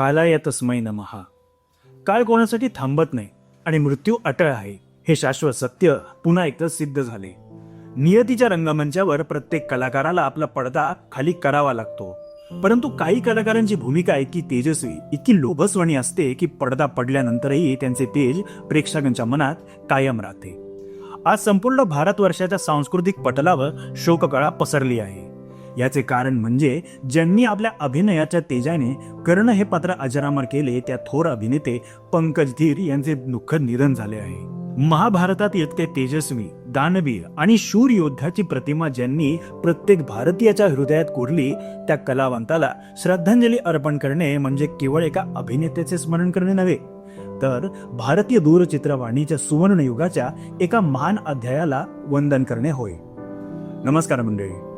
कालाय तस्मै नमहा काळ कोणासाठी थांबत नाही आणि मृत्यू अटळ आहे हे शाश्वत सत्य पुन्हा एकदा सिद्ध झाले. नियतीच्या रंगमंचावर प्रत्येक कलाकाराला आपला पडदा खाली करावा लागतो. परंतु काही कलाकारांची भूमिका इतकी तेजस्वी इतकी लोभस्वणी असते की पडदा पडल्यानंतरही त्यांचे तेज प्रेक्षकांच्या मनात कायम राहते. आज संपूर्ण भारतवर्षाच्या सांस्कृतिक पटलावर शोककळा पसरली आहे. याचे कारण म्हणजे ज्यांनी आपल्या अभिनयाच्या तेजाने कर्ण हे पात्र अजरामर केले त्या थोर अभिनेते पंकज धीर यांचे दुःखद निधन झाले आहे. महाभारतात इतके तेजस्वी दानवीर आणि शूर योद्धाची प्रतिमा ज्यांनी प्रत्येक भारतीयाच्या हृदयात कोरली त्या कलावंताला श्रद्धांजली अर्पण करणे म्हणजे केवळ एका अभिनेत्याचे स्मरण करणे नव्हे तर भारतीय दूरचित्रवाणीच्या सुवर्ण युगाच्या एका महान अध्यायाला वंदन करणे होय. नमस्कार मंडळी.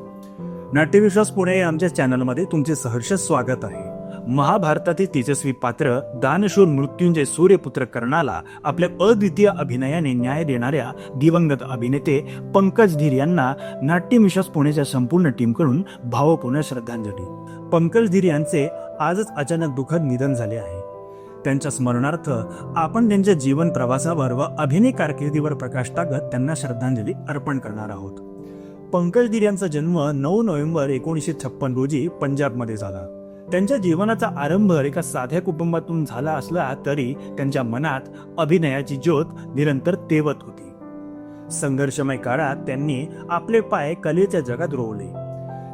नाट्यविश्वास पुणे या आमच्या चॅनलमध्ये तुमचे सहर्ष स्वागत आहे. महाभारतातील तेजस्वी पात्र दानशूर मृत्युंजय सूर्यपुत्र कर्णाला आपल्या अद्वितीय अभिनयाने न्याय देणाऱ्या दिवंगत अभिनेते पंकज धीर यांना नाट्यविश्वास पुणेच्या संपूर्ण टीमकडून भावपूर्ण श्रद्धांजली. पंकज धीर यांचे आजच अचानक दुःखद निधन झाले आहे. त्यांच्या स्मरणार्थ आपण त्यांच्या जीवन प्रवासावर व अभिनय कारकिर्दीवर प्रकाश टाकत त्यांना श्रद्धांजली अर्पण करणार आहोत. पंकज धीर यांचा जन्म नऊ नोव्हेंबर एकोणीसशे छप्पन रोजी पंजाबमध्ये झाला. त्यांच्या जीवनाचा आरंभ एका साध्या कुटुंबातून झाला असला तरी त्यांच्या मनात अभिनयाची ज्योत निरंतर तेवत होती. संघर्षमय काळात त्यांनी आपले पाय कलेच्या जगात रोवले.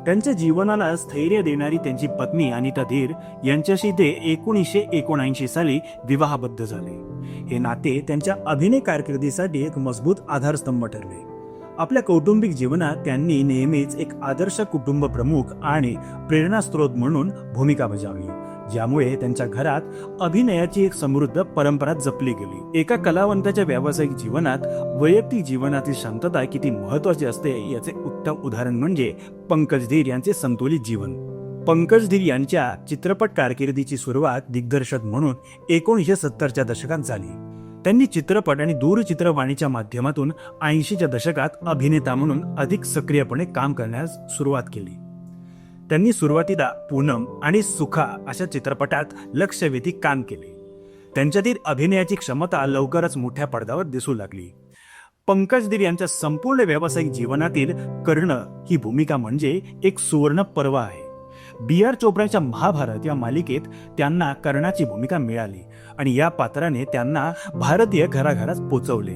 त्यांच्या जीवनाला स्थैर्य देणारी त्यांची पत्नी अनिता धीर यांच्याशी ते एकोणीसशे एकोणऐंशी साली विवाहबद्ध झाले. हे नाते त्यांच्या अभिनय कारकिर्दीसाठी एक मजबूत आधारस्तंभ ठरले. आपल्या कौटुंबिक जीवनात त्यांनी नेहमीच एक आदर्श कुटुंब प्रमुख आणि प्रेरणास्त्रोत म्हणून भूमिका बजावली ज्यामुळे त्यांच्या घरात अभिनयाची एक समृद्ध परंपरा जपली गेली. एका कलावंताच्या व्यावसायिक जीवनात वैयक्तिक जीवनातील शांतता किती महत्वाची असते याचे उत्तम उदाहरण म्हणजे पंकज धीर यांचे संतुलित जीवन. पंकज धीर यांच्या चित्रपट कारकिर्दीची सुरुवात दिग्दर्शक म्हणून एकोणीसशे सत्तरच्या दशकात झाली. त्यांनी चित्रपट आणि दूरचित्रवाणीच्या माध्यमातून ऐंशीच्या दशकात अभिनेता म्हणून अधिक सक्रियपणे काम करण्यास सुरुवात केली. त्यांनी सुरुवातीला पूनम आणि सुखा अशा चित्रपटात लक्षवेधी काम केले. त्यांच्यातील अभिनयाची क्षमता लवकरच मोठ्या पडद्यावर दिसू लागली. पंकज धीर यांच्या संपूर्ण व्यावसायिक जीवनातील कर्ण ही भूमिका म्हणजे एक सुवर्ण पर्व आहे. बी आर चोप्राच्या महाभारत या मालिकेत त्यांना कर्णाची भूमिका मिळाली आणि या पात्राने त्यांना भारतीय घराघरात पोचवले.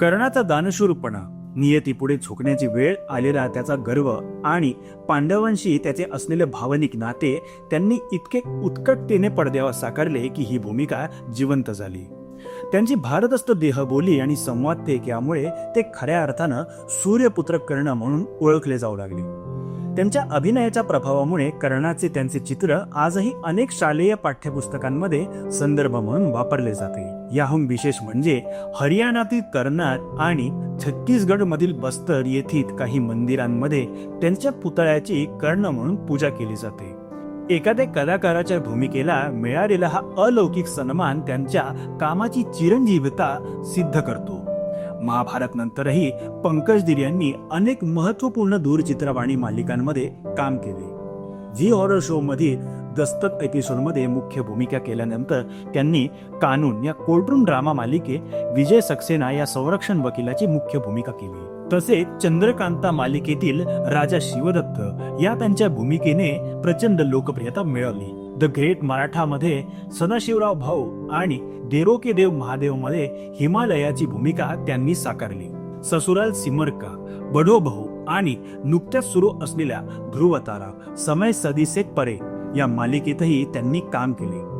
कर्णाचा दानशूरपणा नियतीपुढे झुकण्याची वेळ आलेला त्याचा गर्व आणि पांडवांशी त्याचे असलेले भावनिक नाते त्यांनी इतके उत्कटतेने पडद्यावर साकारले की ही भूमिका जिवंत झाली. त्यांची भारदस्त देहबोली आणि संवादते यामुळे ते खऱ्या अर्थानं सूर्यपुत्र कर्ण म्हणून ओळखले जाऊ लागले. त्यांच्या अभिनयाच्या प्रभावामुळे कर्णाचे त्यांचे चित्र आजही अनेक शालेय पाठ्यपुस्तकांमध्ये संदर्भ म्हणून वापरले जाते. याहून विशेष म्हणजे हरियाणातील कर्नाट आणि छत्तीसगड मधील बस्तर येथील काही मंदिरांमध्ये त्यांच्या पुतळ्याची कर्ण म्हणून पूजा केली जाते. एखाद्या कलाकाराच्या भूमिकेला मिळालेला हा अलौकिक सन्मान त्यांच्या कामाची चिरंजीवता सिद्ध करतो. महाभारत नंतरही पंकज दिर यांनी अनेक महत्त्वपूर्ण दूरचित्रवाणी मालिकांमध्ये काम केले. झी हॉरर शो मधील दस्तक एपिसोडमध्ये मुख्य भूमिका केल्यानंतर त्यांनी कानून या कोर्टरूम ड्रामा मालिके विजय सक्सेना या संरक्षण वकिलाची मुख्य भूमिका केली. तसेच चंद्रकांता मालिकेतील राजा शिवदत्त या त्यांच्या भूमिकेने प्रचंड लोकप्रियता मिळवली. द ग्रेट मराठामध्ये सदाशिवराव भाऊ आणि देरो के देव महादेवमध्ये हिमालयाची भूमिका त्यांनी साकारली. ससुराल सिमरका बडो भाऊ आणि नुकत्याच सुरू असलेल्या ध्रुवतारा समय सदीसे परे या मालिकेतही त्यांनी काम केले.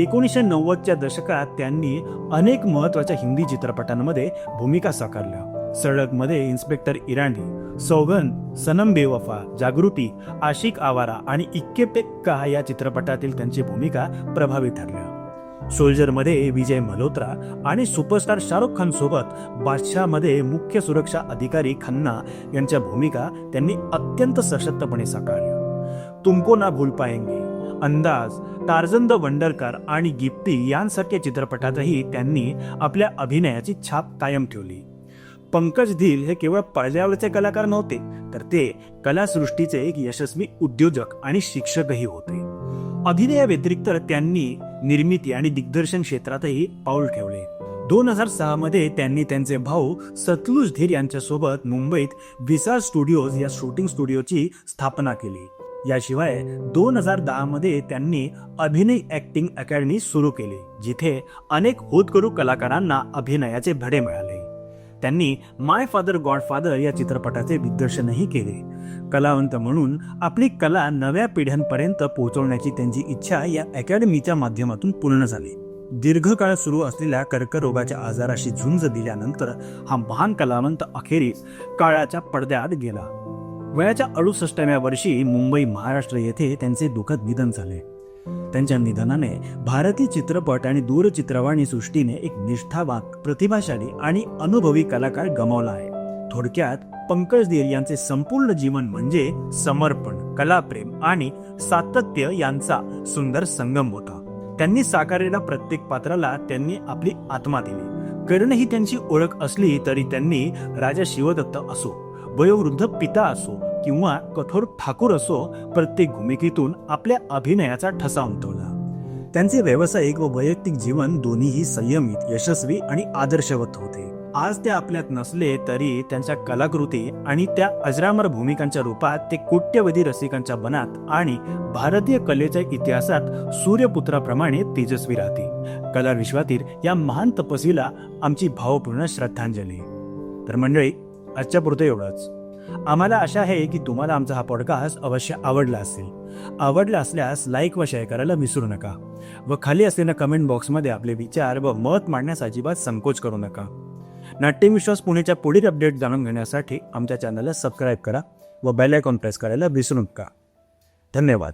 एकोणीसशे नव्वदच्या दशकात त्यांनी अनेक महत्त्वाच्या हिंदी चित्रपटांमध्ये भूमिका साकारल्या. सडकमध्ये इन्स्पेक्टर इराणी सौगन सनम बेवफा जागृती आशिक आवारा आणि इक्के पेक्का या चित्रपटातील त्यांची भूमिका प्रभावी ठरल्या. सोल्जरमध्ये विजय मल्होत्रा आणि सुपरस्टार शाहरुख खान सोबत मुख्य सुरक्षा अधिकारी खन्ना यांच्या भूमिका त्यांनी अत्यंत सशक्तपणे साकारल्या. तुमको ना भूल पाएंगे अंदाज टार्झन द वंडरकर आणि गिप्ती यांसारख्या चित्रपटातही त्यांनी आपल्या अभिनयाची छाप कायम ठेवली. पंकज धीर हे केवळ पडद्यावरचे कलाकार नव्हते तर ते कलासृष्टीचे एक यशस्वी उद्योजक आणि शिक्षकही होते. अभिनया व्यतिरिक्त त्यांनी निर्मिती आणि दिग्दर्शन क्षेत्रातही पाऊल ठेवले. दोन हजार सहा मध्ये त्यांनी त्यांचे भाऊ सतलुज धीर यांच्यासोबत मुंबईत विसार स्टुडिओज या शूटिंग स्टुडिओची स्थापना केली. याशिवाय दोन हजार दहा मध्ये त्यांनी अभिनय ऍक्टिंग अकॅडमी सुरू केली जिथे अनेक होतकरू कलाकारांना अभिनयाचे धडे मिळाले. त्यांनी माय फादर गॉडफादर या चित्रपटाचे दिग्दर्शनही केले. कलावंत म्हणून आपली कला नव्या पिढ्यांपर्यंत पोहोचवण्याची त्यांची इच्छा या अकॅडमीच्या माध्यमातून पूर्ण झाली. दीर्घकाळ सुरू असलेल्या कर्करोगाच्या आजाराशी झुंज दिल्यानंतर हा महान कलावंत अखेरीस काळाच्या पडद्यात गेला. वयाच्या अडुसष्टाव्या वर्षी मुंबई महाराष्ट्र येथे त्यांचे दुःखद निधन झाले. त्यांच्या निधनाने भारतीय चित्रपट आणि दूरचित्रवाणी सृष्टीने एक निष्ठावान प्रतिभाशाली आणि अनुभवी कलाकार गमावला आहे. थोडक्यात पंकज देर यांचे संपूर्ण जीवन म्हणजे समर्पण कलाप्रेम आणि सातत्य यांचा सुंदर संगम होता. त्यांनी साकारलेल्या प्रत्येक पात्राला त्यांनी आपली आत्मा दिली. कर्ण ही त्यांची ओळख असली तरी त्यांनी राजा शिवदत्त असो वयोवृद्ध पिता असो किंवा कठोर ठाकूर असो प्रत्येक भूमिकेतून आपल्या अभिनयाचा ठसा उमटवला. त्यांचे व्यावसायिक व वैयक्तिक जीवन दोन्हीही संयमित यशस्वी आणि आदर्शवत होते. आज ते आपल्यात नसले तरी त्यांच्या कलाकृती आणि त्या अजरामर भूमिकांच्या रूपात ते कोट्यवधी रसिकांच्या मनात आणि भारतीय कलेच्या इतिहासात सूर्यपुत्राप्रमाणे तेजस्वी राहते कला विश्वातील या महान तपस्वीला आमची भावपूर्ण श्रद्धांजली. तर मंडळी आजच्या पुरते एवढंच. आम्हाला आशा आहे की तुम्हाला आमचा हा पॉडकास्ट अवश्य आवडला असेल. आवडला असल्यास लाईक व शेअर करायला विसरू नका. व खाली असलेल्या कमेंट बॉक्समध्ये आपले विचार व मत मांडण्यास अजिबात संकोच करू नका. नाट्यविश्वास पुणेच्या पुढील अपडेट जाणून घेण्यासाठी आमच्या चॅनलला सबस्क्राईब करा व बेल आयकॉन प्रेस करायला विसरू नका. धन्यवाद.